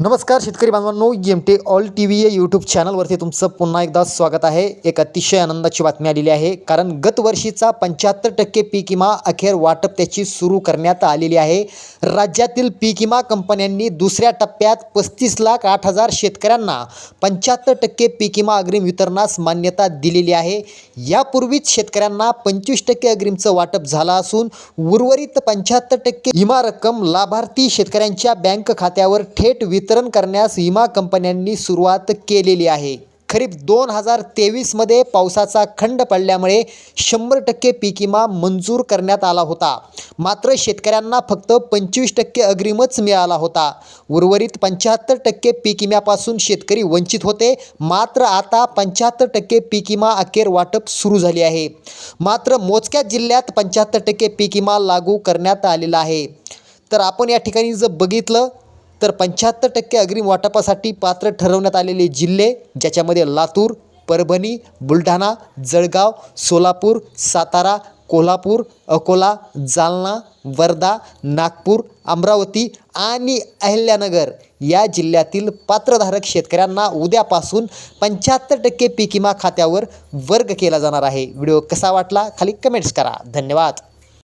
नमस्कार शेतकरी बांधवांनो M T all T V या यूट्यूब चॅनलवरती तुमचं पुन्हा एकदा स्वागत आहे. एक अतिशय आनंदाची बातमी आलेली आहे कारण गतवर्षीचा पंच्याहत्तर टक्के पीक विमा अखेर वाटप त्याची सुरू करण्यात आलेली आहे. राज्यातील पीक विमा कंपन्यांनी दुसऱ्या टप्प्यात पस्तीस लाख आठ हजार शेतकऱ्यांना पंच्याहत्तर टक्के पीक विमा अग्रिम वितरणास मान्यता दिलेली आहे. यापूर्वीच शेतकऱ्यांना पंचवीस टक्के अग्रिमचं वाटप झालं असून उर्वरित पंच्याहत्तर टक्के विमा रक्कम लाभार्थी शेतकऱ्यांच्या बँक खात्यावर थेट वितरण करण्यास विमा कंपन्यांनी सुरुवात केलेली आहे. खरीप दोन हजार तेवीसमध्ये पावसाचा खंड पडल्यामुळे शंभर टक्के पीक विमा मंजूर करण्यात आला होता. मात्र शेतकऱ्यांना फक्त पंचवीस टक्के अग्रिमच मिळाला होता. उर्वरित पंच्याहत्तर टक्के पीक विम्यापासून शेतकरी वंचित होते. मात्र आता पंच्याहत्तर टक्के पीक विमा अखेर वाटप सुरू झाली आहे. मात्र मोजक्या जिल्ह्यात पंच्याहत्तर टक्के पीक विमा लागू करण्यात आलेला आहे. तर आपण या ठिकाणी जर बघितलं तर पंच्याहत्तर टक्के अग्रिम वाटपासाठी पात्र ठरवण्यात आलेले जिल्हे ज्याच्यामध्ये लातूर परभणी बुलढाणा जळगाव सोलापूर सातारा कोल्हापूर अकोला जालना वर्धा नागपूर अमरावती आणि अहिल्यानगर या जिल्ह्यातील पात्रधारक शेतकऱ्यांना उद्यापासून पंच्याहत्तर टक्के पीक विमा खात्यावर वर्ग केला जाणार आहे. व्हिडिओ कसा वाटला? खाली कमेंट्स करा. धन्यवाद.